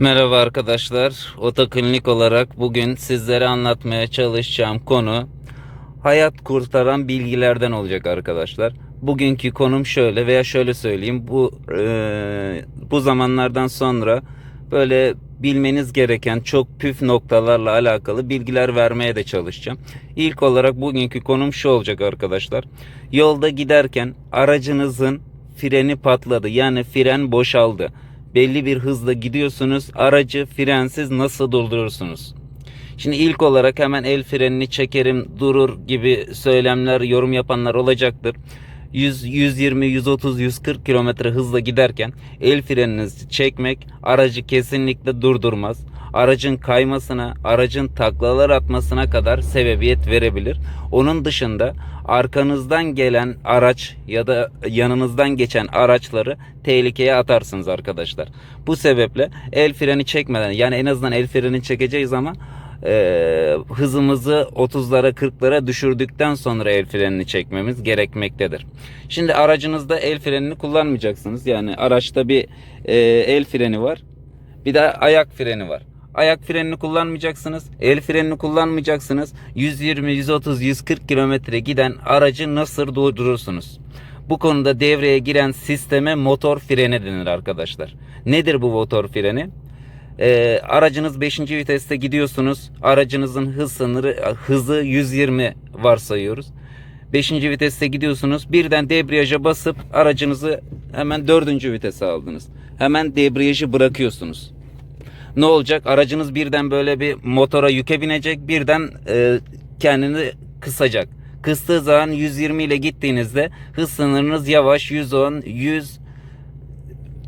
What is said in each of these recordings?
Merhaba arkadaşlar. Otoklinik olarak bugün sizlere anlatmaya çalışacağım konu hayat kurtaran bilgilerden olacak arkadaşlar. Bugünkü konum şöyle veya şöyle söyleyeyim. Bu eee, bu zamanlardan sonra böyle bilmeniz gereken çok püf noktalarla alakalı bilgiler vermeye de çalışacağım. İlk olarak bugünkü konum şu olacak arkadaşlar. Yolda giderken aracınızın freni patladı. Yani fren boşaldı belli bir hızla gidiyorsunuz. Aracı frensiz nasıl durdurursunuz? Şimdi ilk olarak hemen el frenini çekerim durur gibi söylemler yorum yapanlar olacaktır. 100, 120, 130, 140 kilometre hızla giderken el freninizi çekmek aracı kesinlikle durdurmaz. Aracın kaymasına, aracın taklalar atmasına kadar sebebiyet verebilir. Onun dışında arkanızdan gelen araç ya da yanınızdan geçen araçları tehlikeye atarsınız arkadaşlar. Bu sebeple el freni çekmeden yani en azından el freni çekeceğiz ama e, hızımızı 30'lara 40'lara düşürdükten sonra el frenini çekmemiz gerekmektedir. Şimdi aracınızda el frenini kullanmayacaksınız. Yani araçta bir e, el freni var. Bir de ayak freni var. Ayak frenini kullanmayacaksınız. El frenini kullanmayacaksınız. 120, 130, 140 kilometre giden aracı nasıl durdurursunuz? Bu konuda devreye giren sisteme motor freni denir arkadaşlar. Nedir bu motor freni? Ee, aracınız 5. viteste gidiyorsunuz. Aracınızın hız sınırı hızı 120 varsayıyoruz. 5. viteste gidiyorsunuz. Birden debriyaja basıp aracınızı hemen 4. vitese aldınız. Hemen debriyajı bırakıyorsunuz. Ne olacak? Aracınız birden böyle bir motora yüke binecek. Birden e, kendini kısacak. Kıstığı zaman 120 ile gittiğinizde hız sınırınız yavaş 110, 100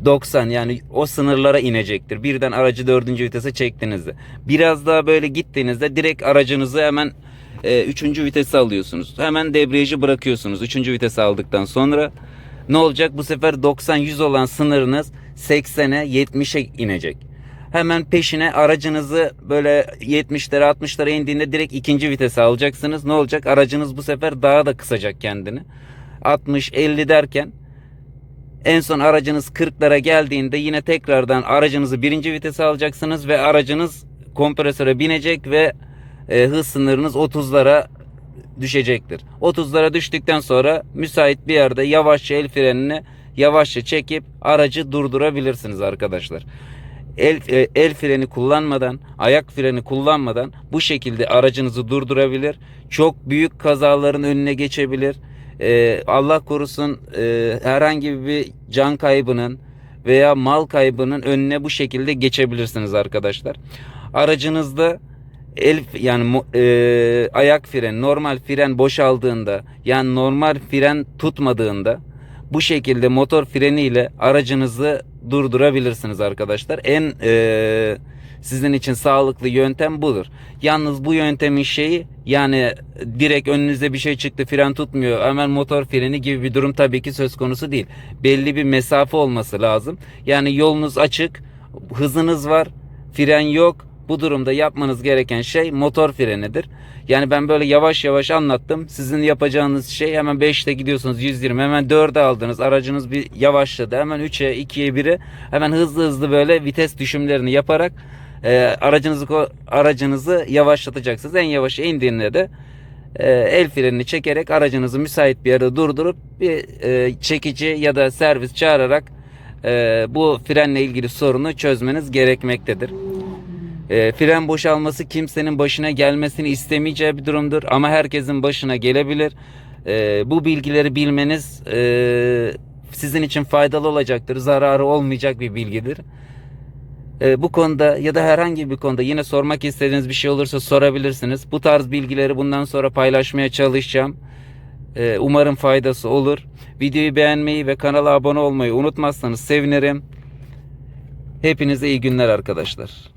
90 yani o sınırlara inecektir. Birden aracı dördüncü vitese çektiğinizde. Biraz daha böyle gittiğinizde direkt aracınızı hemen e, üçüncü vitese alıyorsunuz. Hemen debriyajı bırakıyorsunuz. Üçüncü vitese aldıktan sonra ne olacak? Bu sefer 90-100 olan sınırınız 80'e 70'e inecek. Hemen peşine aracınızı böyle 70'lere 60'lara indiğinde direkt ikinci vitese alacaksınız. Ne olacak? Aracınız bu sefer daha da kısacak kendini. 60-50 derken en son aracınız 40'lara geldiğinde yine tekrardan aracınızı birinci vitese alacaksınız ve aracınız kompresöre binecek ve e, hız sınırınız 30'lara düşecektir. 30'lara düştükten sonra müsait bir yerde yavaşça el frenini yavaşça çekip aracı durdurabilirsiniz arkadaşlar. El, e, el freni kullanmadan, ayak freni kullanmadan bu şekilde aracınızı durdurabilir. Çok büyük kazaların önüne geçebilir. Ee, Allah korusun e, herhangi bir can kaybının veya mal kaybının önüne bu şekilde geçebilirsiniz arkadaşlar. Aracınızda el yani e, ayak fren normal fren boşaldığında yani normal fren tutmadığında bu şekilde motor freniyle aracınızı durdurabilirsiniz arkadaşlar. En e, sizin için sağlıklı yöntem budur. Yalnız bu yöntemin şeyi yani direkt önünüze bir şey çıktı fren tutmuyor hemen motor freni gibi bir durum tabii ki söz konusu değil. Belli bir mesafe olması lazım. Yani yolunuz açık, hızınız var, fren yok. Bu durumda yapmanız gereken şey motor frenidir. Yani ben böyle yavaş yavaş anlattım. Sizin yapacağınız şey hemen 5'te gidiyorsunuz 120 hemen 4'e aldınız. Aracınız bir yavaşladı. Hemen 3'e 2'ye 1'e hemen hızlı hızlı böyle vites düşümlerini yaparak e, aracınızı aracınızı yavaşlatacaksınız. En yavaş indiğinde de e, el frenini çekerek aracınızı müsait bir yerde durdurup bir e, çekici ya da servis çağırarak e, bu frenle ilgili sorunu çözmeniz gerekmektedir. E, fren boşalması kimsenin başına gelmesini istemeyeceği bir durumdur ama herkesin başına gelebilir. E, bu bilgileri bilmeniz e, sizin için faydalı olacaktır. Zararı olmayacak bir bilgidir. E, bu konuda ya da herhangi bir konuda yine sormak istediğiniz bir şey olursa sorabilirsiniz. Bu tarz bilgileri bundan sonra paylaşmaya çalışacağım. E, umarım faydası olur. Videoyu beğenmeyi ve kanala abone olmayı unutmazsanız sevinirim. Hepinize iyi günler arkadaşlar.